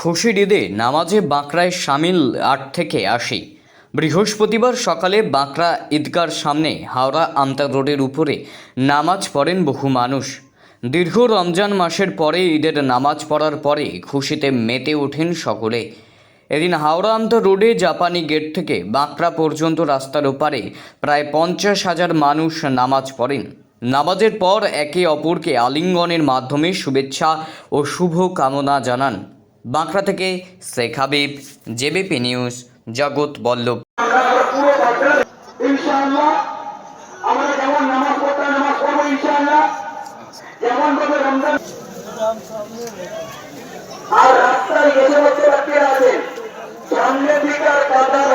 খুশির ঈদে নামাজে বাঁকড়ায় সামিল আট থেকে আশি। বৃহস্পতিবার সকালে বাঁকড়া ঈদগার সামনে হাওড়া আমতা রোডের উপরে নামাজ পড়েন বহু মানুষ। দীর্ঘ রমজান মাসের পরে ঈদের নামাজ পড়ার পরে খুশিতে মেতে ওঠেন সকলে। এদিন হাওড়া আমতা রোডে জাপানি গেট থেকে বাঁকড়া পর্যন্ত রাস্তার ওপারে প্রায় পঞ্চাশ হাজার মানুষ নামাজ পড়েন। নামাজের পর একে অপরকে আলিঙ্গনের মাধ্যমে শুভেচ্ছা ও শুভ কামনা জানান। বাঁকড়া থেকে শেখ হাবিব জেবিপি নিউজ জগৎ বল্লভ। পুরো বছর ইনশাআল্লাহ আমরা যেমন নামাজ পড়তে নামাজ পড়ব ইনশাআল্লাহ যেমন ভাবে রমজান আর রাস্তায় গেছে বলতে বাচ্চারা আছে সামনে দিকে আর কাতার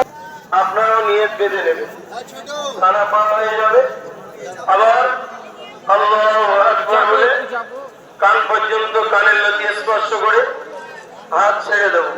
আপনারাও নিয়ত বেঁধে নেবেন। খানা পার হয়ে যাবে আবার আল্লাহ আকবার বলে কান পর্যন্ত কানের লতি স্পর্শ করে হাত ছেড়ে দেবো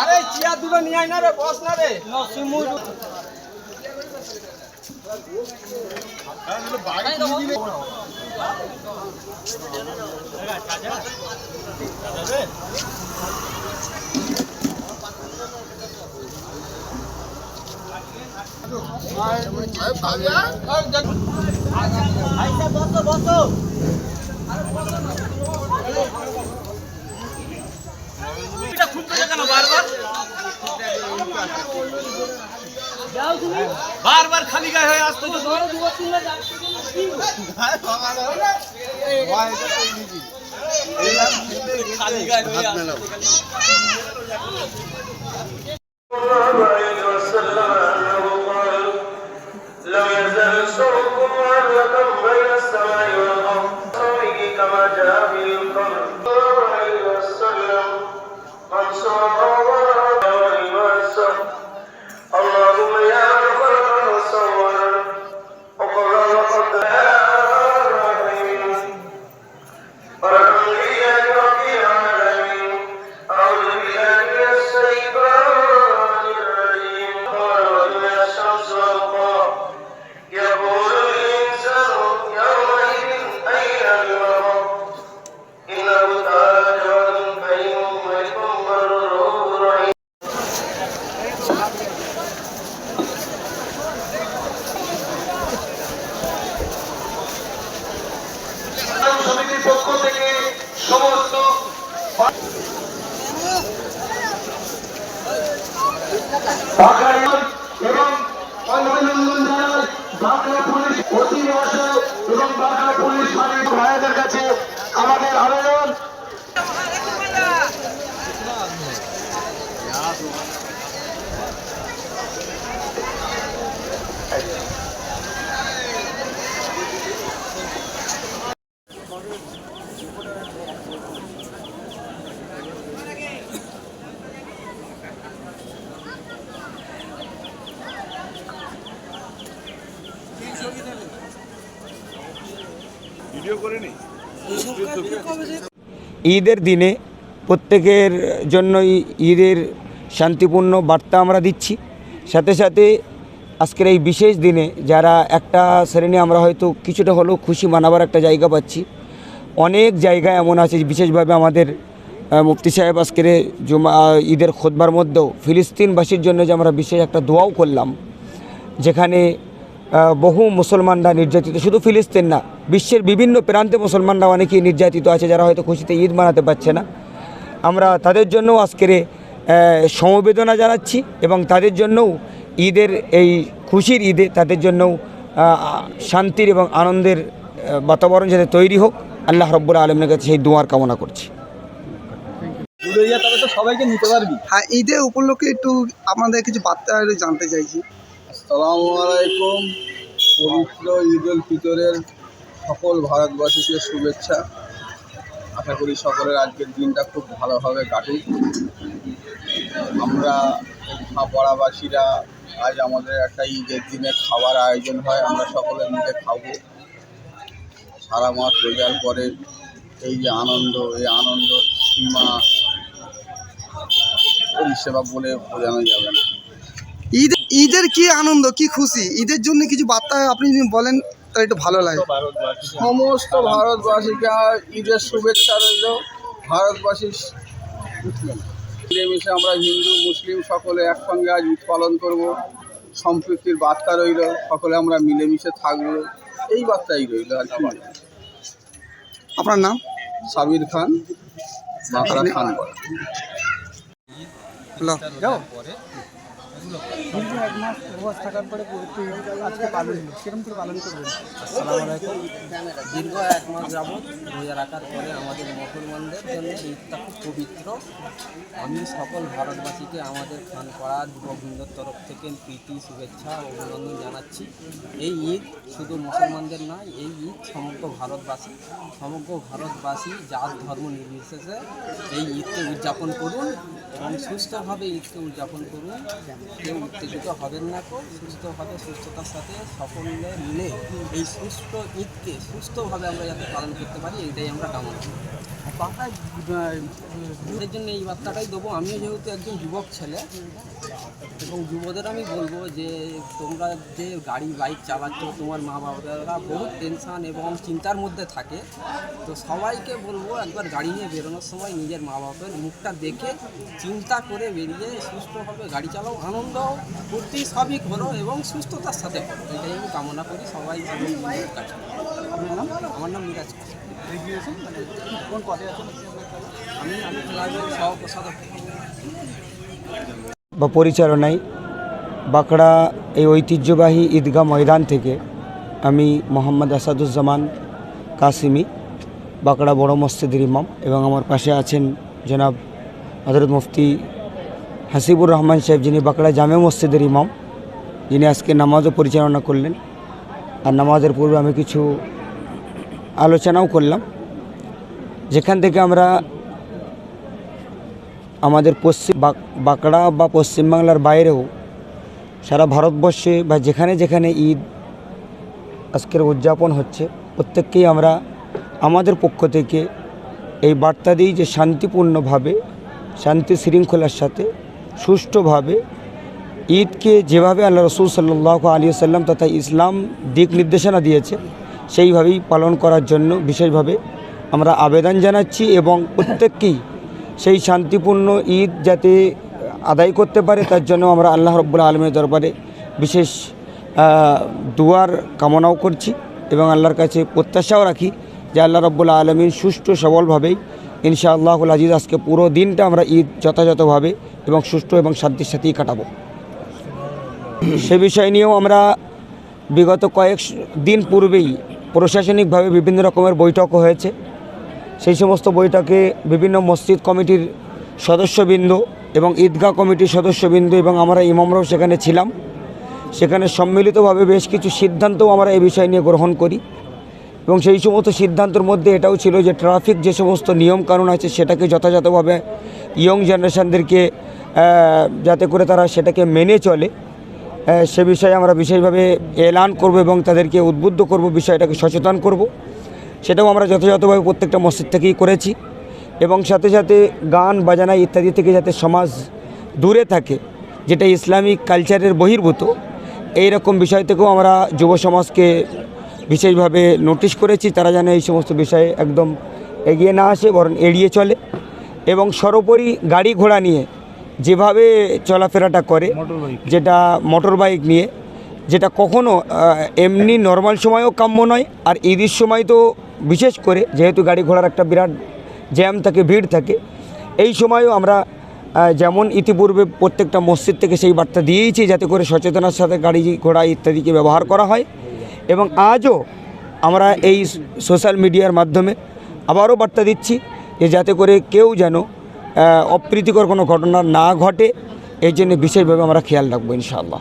আরে চিয়া দুটো নিয়ে আয় না রে বস না রে। বারবার খালি গায়ে হয়ে আসতে খালি গায়ে হয়ে আসতে لم يزل شوق معلقا بين السماء والأرض صوره كما جاء به القمر الله عليه وسلم من صام ঈদের দিনে প্রত্যেকের জন্যই ঈদের শান্তিপূর্ণ বার্তা আমরা দিচ্ছি। সাথে সাথে আজকের এই বিশেষ দিনে যারা একটা শ্রেণি আমরা হয়তো কিছুটা হলেও খুশি মানাবার একটা জায়গা পাচ্ছি। অনেক জায়গা এমন আছে, বিশেষভাবে আমাদের মুফতি সাহেব আজকের জুমা, ঈদের খোদবার মধ্যেও ফিলিস্তিনবাসীর জন্য যে আমরা বিশেষ একটা দোয়াও করলাম, যেখানে বহু মুসলমানরা নির্যাতিত, শুধু ফিলিস্তিন না, বিশ্বের বিভিন্ন প্রান্তে মুসলমানরা অনেকেই নির্যাতিত আছে, যারা হয়তো খুশিতে ঈদ মানাতে পারছে না। আমরা তাদের জন্যও আজকের সমবেদনা জানাচ্ছি এবং তাদের জন্যও ঈদের এই খুশির ঈদে তাদের জন্যও শান্তির এবং আনন্দের বাতাবরণ যাতে তৈরি হোক আল্লাহ রব্বুল আলমের কাছে সেই দোয়ার কামনা করছি। তবে তো সবাইকে নিতে পারবি হ্যাঁ ঈদের উপলক্ষে একটু আপনাদের কিছু বার্তা জানতে চাইছি। আসসালামু আলাইকুম। পবিত্র ঈদ উল ফিতরের সকল ভারতবাসীকে শুভেচ্ছা। আশা করি সকলের আজকের দিনটা খুব ভালোভাবে কাটুক। আমরা খাপাড়াবাসীরা আজ আমাদের একটা ঈদের দিনে খাবার আয়োজন হয় আমরা সকলে মিলে খাব। সারা মাস রোজার পরে এই যে আনন্দ এই আনন্দ সীমা পরিষেবা বলে বোঝানো যাবে না। ঈদ ঈদের কি আনন্দ কি খুশি? ঈদের জন্য কিছু বার্তা আপনি যদি বলেন তাহলে একটু ভালো লাগে। সমস্ত ভারতবাসীকে ঈদের শুভেচ্ছা রইল। ভারতবাসী মিলেমিশে আমরা হিন্দু মুসলিম সকলে একসঙ্গে আজ ঈদ পালন করব। সম্প্রীতির বার্তা রইল সকলে আমরা মিলেমিশে থাকব। এই বার্তাই রইল আর কি। আপনার নাম? সাবির খান। বাঁকড়া খান। বলে হ্যালো আসসালামু আলাইকুম। দীর্ঘ এক মাস যাবৎ রোজা রাখার পরে আমাদের মুসলমানদের জন্য ঈদটা খুব পবিত্র। আমি সকল ভারতবাসীকে আমাদের খানপাড়া যুববৃন্দর তরফ থেকে প্রীতি, শুভেচ্ছা অভিনন্দন জানাচ্ছি। এই ঈদ শুধু মুসলমানদের নয়, এই ঈদ সমগ্র ভারতবাসী সমগ্র ভারতবাসী জাত, ধর্ম নির্বিশেষে এই ঈদকে উদযাপন করুন এবং সুস্থভাবে ঈদকে উদযাপন করুন। কেউ উত্তেজিত হবেন না কো, সুস্থ হবে সুস্থতার সাথে সকলে মিলে এই সুস্থ ঈদকে সুস্থভাবে আমরা যাতে পালন করতে পারি, এইটাই আমরা কামনা করি। জন্য এই বার্তাটাই দেবো। আমিও যেহেতু একজন যুবক ছেলে এবং যুবদের আমি বলব যে তোমরা যে গাড়ি বাইক চালাচ্ছ তোমার মা বাবারা বহুত টেনশান এবং চিন্তার মধ্যে থাকে। তো সবাইকে বলব একবার গাড়ি নিয়ে বেরোনোর সময় নিজের মা বাবার মুখটা দেখে চিন্তা করে বেরিয়ে সুস্থভাবে গাড়ি চালাও আনন্দ ফুর্তি সবই করো এবং সুস্থতার সাথে করো। এটাই আমি কামনা করি সবাই। আপনার নাম? আমার নাম মিরাজ কর। আমি আমি ক্লাবের সহপ্রসাদক বা পরিচালনায় বাঁকড়া এই ঐতিহ্যবাহী ঈদগাহ ময়দান থেকে আমি মোহাম্মদ আসাদুজ্জামান কাসিমি, বাঁকড়া বড় মসজিদের ইমাম এবং আমার পাশে আছেন জনাব হজরত মুফতি হাসিবুর রহমান সাহেব, যিনি বাঁকড়া জামে মসজিদের ইমাম। যিনি আজকে নামাজও পরিচালনা করলেন। আর নামাজের পূর্বে আমি কিছু আলোচনাও করলাম। যেখান থেকে আমরা আমাদের পশ্চিম বাক- বাঁকড়া বা পশ্চিমবাংলার বাইরেও সারা ভারতবর্ষে বা যেখানে যেখানে ঈদ আজকের উদযাপন হচ্ছে, প্রত্যেককেই আমরা আমাদের পক্ষ থেকে এই বার্তা দিই যে শান্তিপূর্ণভাবে, শান্তি শৃঙ্খলার সাথে, সুষ্ঠুভাবে ঈদকে যেভাবে আল্লাহ রসুল সাল্লাহ আলী সাল্লাম তথা ইসলাম দিক নির্দেশনা দিয়েছে, সেইভাবেই পালন করার জন্য বিশেষভাবে আমরা আবেদন জানাচ্ছি এবং প্রত্যেককেই সেই শান্তিপূর্ণ ঈদ যাতে আদায় করতে পারে, তার জন্য আমরা আল্লাহ রব্বুল আলমের দরবারে বিশেষ দুয়ার কামনাও করছি এবং আল্লাহর কাছে প্রত্যাশাও রাখি যে আল্লাহ রব্বুল আলমীর সুষ্ঠু সবলভাবেই ইনশাআল্লাহুল আজিজ আজকে পুরো দিনটা আমরা ঈদ যথাযথভাবে এবং সুষ্ঠু এবং শান্তির সাথেই কাটাবো। সে বিষয় নিয়েও আমরা বিগত কয়েক দিন পূর্বেই প্রশাসনিকভাবে বিভিন্ন রকমের বৈঠকও হয়েছে। সেই সমস্ত বইটাকে বিভিন্ন মসজিদ কমিটির সদস্যবৃন্দ এবং ঈদগাহ কমিটির সদস্যবৃন্দ এবং আমরা ইমামরাও সেখানে ছিলাম। সেখানে সম্মিলিতভাবে বেশ কিছু সিদ্ধান্তও আমরা এই বিষয় নিয়ে গ্রহণ করি এবং সেই সমস্ত সিদ্ধান্তের মধ্যে এটাও ছিল যে ট্রাফিক যে সমস্ত নিয়মকানুন আছে সেটাকে যথাযথভাবে ইয়ং জেনারেশানদেরকে যাতে করে তারা সেটাকে মেনে চলে সে বিষয়ে আমরা বিশেষভাবে এলান করব এবং তাদেরকে উদ্বুদ্ধ করব, বিষয়টাকে সচেতন করব। সেটাও আমরা যথাযথভাবে প্রত্যেকটা মসজিদ থেকেই করেছি এবং সাথে সাথে গান বাজানা ইত্যাদি থেকে যাতে সমাজ দূরে থাকে যেটা ইসলামিক কালচারের বহির্ভূত এই রকম বিষয় থেকেও আমরা যুব সমাজকে বিশেষভাবে নোটিশ করেছি। তারা যেন এই সমস্ত বিষয়ে একদম এগিয়ে না আসে বরং এড়িয়ে চলে এবং সর্বোপরি গাড়ি ঘোড়া নিয়ে যেভাবে চলাফেরাটা করে যেটা মোটর বাইক নিয়ে যেটা কখনো এমনি নর্মাল সময়ও কাম্য নয়, আর ঈদের সময় তো বিশেষ করে যেহেতু গাড়ি ঘোড়ার একটা বিরাট জ্যাম থাকে, ভিড় থাকে, এই সময়ও আমরা যেমন ইতিপূর্বে প্রত্যেকটা মসজিদ থেকে সেই বার্তা দিয়েইছি যাতে করে সচেতনার সাথে গাড়ি ঘোড়া ইত্যাদিকে ব্যবহার করা হয় এবং আজও আমরা এই সোশ্যাল মিডিয়ার মাধ্যমে আবারও বার্তা দিচ্ছি যে যাতে করে কেউ যেন অপ্রীতিকর কোনো ঘটনা না ঘটে এই জন্য বিশেষভাবে আমরা খেয়াল রাখব ইনশাআল্লাহ।